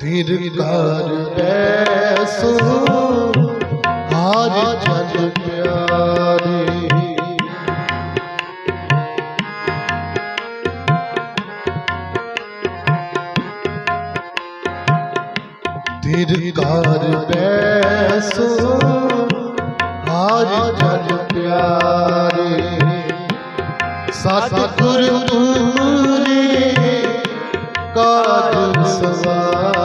ਤੇਰ ਘਰ ਬੈਸੋ ਹਾਰ ਜਨ ਪਿਆਰੇ ਤੇਰ ਘਰ ਬੈਸੋ ਹਾਰ ਜਨ ਪਿਆਰੇ ਸਤਿਗੁਰ ਤੂਰੇ ਕਾਜ ਸਵਾਰੇ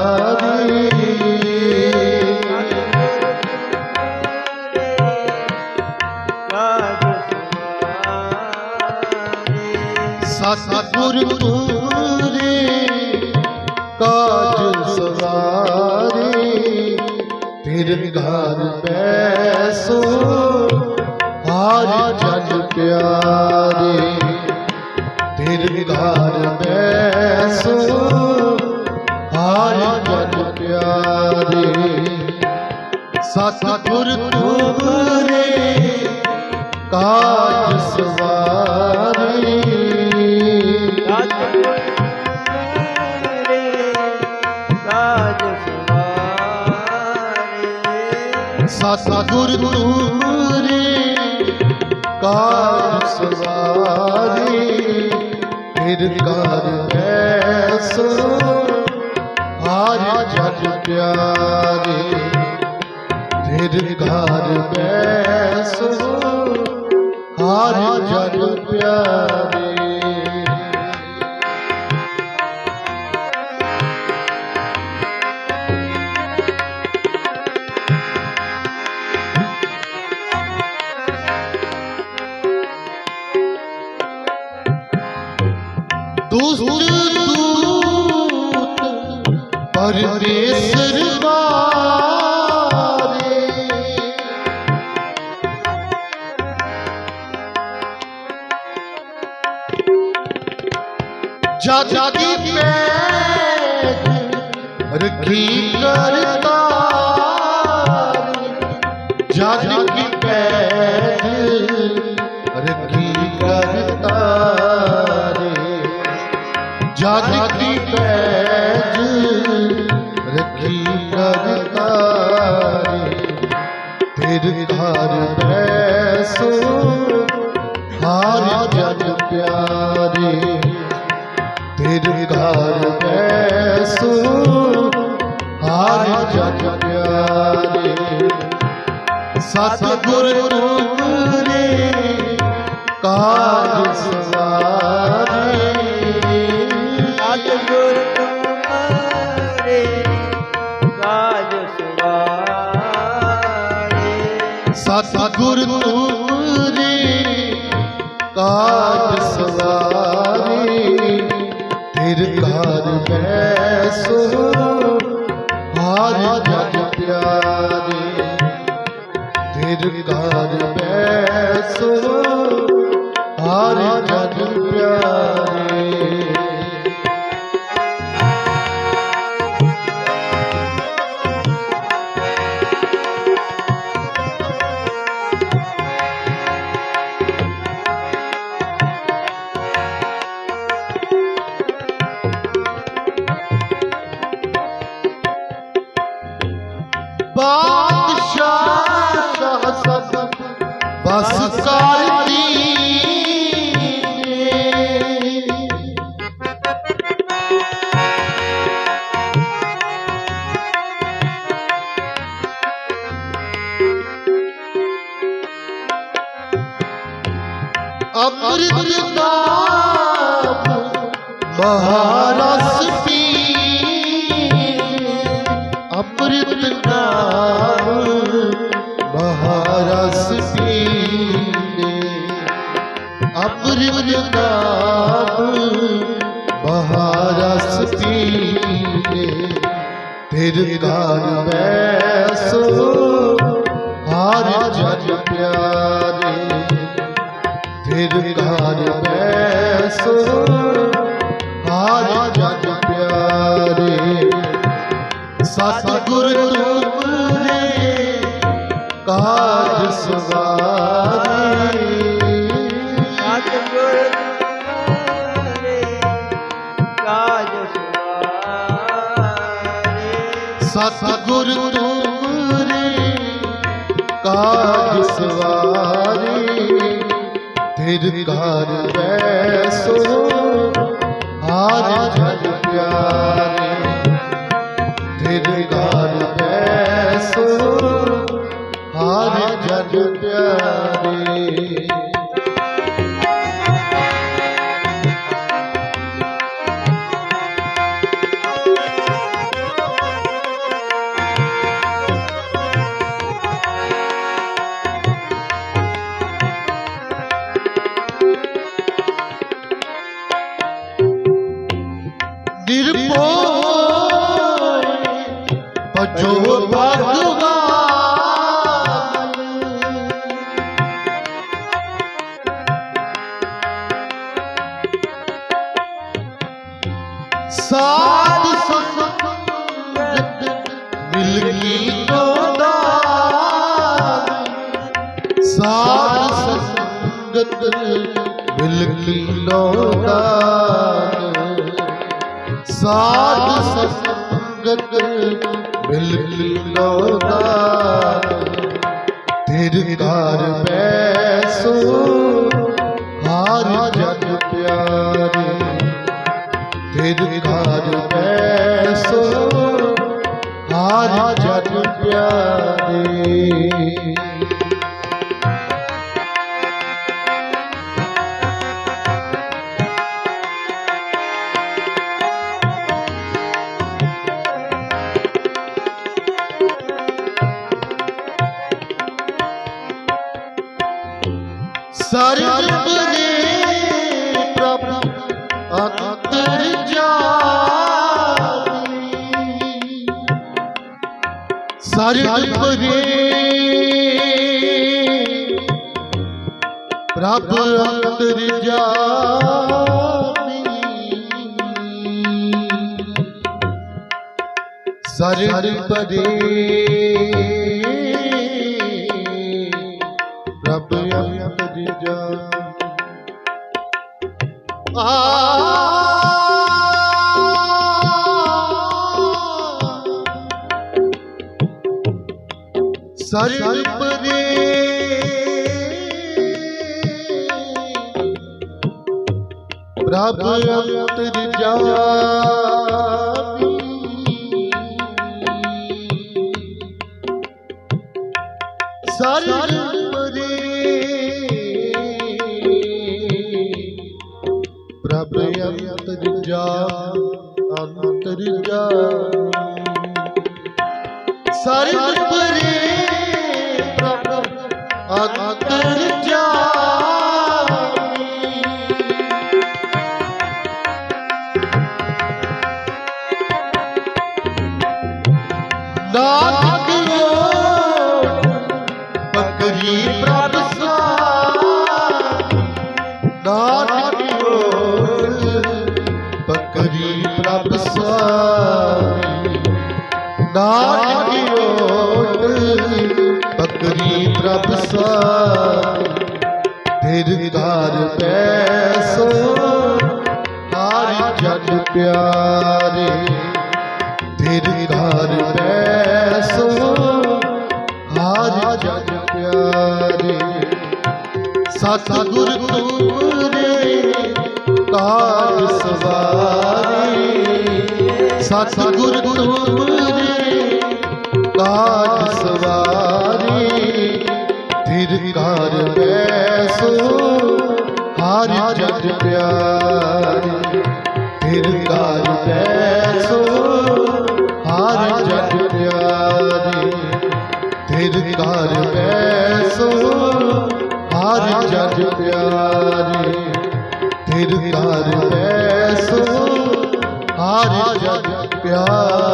ਸਤਿਗੁਰ ਤੂਰੇ ਕਾਜ ਸਵਾਰੇ ਤੇਰੇ ਘਰ ਬੈਸੋ, ਹਾਰ ਜਨ ਪਿਆਰੇ ਤੇਰੇ ਘਰ ਬੈਸੋ, ਹਾਰ ਜਨ ਪਿਆਰੇ। ਸਤਿਗੁਰ ਤੁਮਰੇ ਕਾਜ ਸਵਾਰੇ ਸਤਿਗੁਰ ਤੁਮਰੇ ਕਾਜ ਸਵਾਰੇ ਤੇਰੇ ਘਰ ਬੈਸੋ ਹਾਰ ਜਨ ਪਿਆਰੇ। ਤੇਰੇ ਘਰ ਬੈਸੋ ਹਾਰ ਜਨ ਪਿਆਰੇ। ਦੁਸਤ ਦੂਤ ਪਰਦੇਸਰ ਵਾਰੇ ਜਦ ਦੀ ਪੈਜ ਰਖੀ ਕਰਤਾ ਜਨ ਪਿਆਰੇ ਤੇਰੇ ਘਰ ਬੈਸੋ ਹਾਰ ਜਨ ਪਿਆਰੇ। ਸਤਿਗੁਰ ਤੁਮਰੇ ਕਾਜ ਸਵਾਰੇ। ਸਤਿਗੁਰ ਤੁਮਰੇ ਕਾਜ ਸਵਾਰੇ ਤੇਰੇ ਘਰ ਬੈਸੋ ਹਾਰ ਜਨ ਪਿਆਰੇ। ਤੇਰੇ ਘਰ ਬੈਸੋ ਹਾਰ ਜਨ ਪਿਆਰੇ। ਬਸ ਕਰਦੀ ਅੰਮ੍ਰਿਤ ਨਾਮ ਮਹਾਰਸ ਪੀ ਅੰਮ੍ਰਿਤ ਨਾਮ ਮਹਾਰਸ ਤੇਰੇ ਘਰ ਬੈਸੋ, ਹਾਰ ਜਨ ਪਿਆਰੇ। ਤੇਰੇ ਘਰ ਬੈਸੋ, ਹਾਰ ਜਨ ਪਿਆਰੇ। ਸਤਿਗੁਰ ਤੁਮਰੇ ਕਾਜ ਸਵਾਰੇ। ਕਾਜ ਸਵਾਰੇ ਤੇਰ ਘਰ ਬੈਸੋ ਹਾਰ ਜਨ ਪਿਆਰੇ। ਤੇਰ ਘਰ ਬੈਸੋ ਹਾਰ ਜਨ ਪਿਆਰੇ। ਸਾਧ ਸੰਗਤ ਮਿਲ ਕੀ ਦਾਨ ਸਾਧ ਸੰਗਤ ਮਿਲ ਕੀ ਦਾਨ ਸਾਧ ਸੰਗਤ ਮਿਲ ਕੀ ਦਾਨ ਤੇਰੇ ਘਰ ਬੈਸੋ ਹਾਰ ਜਨ ਪਿਆਰੇ। ਤੇਰੇ ਘਰ ਬੈਸੋ ਹਾਰ ਜਨ ਪਿਆਰੇ। ਸਰਬ ਨੇ ਸਰਬ ਨੇ ਪ੍ਰਭ ਅੰਤਰ ਜਾਮੀ। ਸਰਬ ਨੇ ਪ੍ਰਭ ਅੰਤਰ ਜਾਮੀ। ਸਰਬ ਰੇ ਪ੍ਰਭ ਅੰਤਰ ਜਾਮੀ ਸਰਬ ਰੇ ਪ੍ਰਭ ਅੰਤਰ ਜਾ ਅੰਤਰ ਜਾ ਸਰਬ ਨਾਨਕ ਓਟ ਬਕਰੀ ਪ੍ਰਭ ਸਾਰੀ। ਨਾਨਕ ਓਟ ਬਕਰੀ ਪ੍ਰਭ ਸਾਰੀ। ਤੇਰੇ ਘਰ ਪੈਸੋ ਹਾਰ ਜਨ ਪਿਆਰੇ। ਤੇਰੇ ਘਰ ਪੈਸੋ ਹਾਰ ਜਨ ਪਿਆਰੇ। ਸਤਿਗੁਰ ਤੁਮਰੇ ਸਤਿਗੁਰ ਤੁਮਰੇ ਕਾਜ ਸਵਾਰੇ ਤੇਰੇ ਘਰ ਬੈਸੋ, ਹਰ ਜਗ ਪਿਆਰੇ ਤੇਰੇ ਘਰ ਬੈਸੋ, ਹਰ ਜਗ ਪਿਆਰੇ ਤੇਰੇ ਘਰ ਬੈਸੋ, ਹਰ ਜਗ ਪਿਆਰੇ ਤੇਰੇ ਘਰ ਬੈਸੋ, ਹਰ ਜਗ प्यार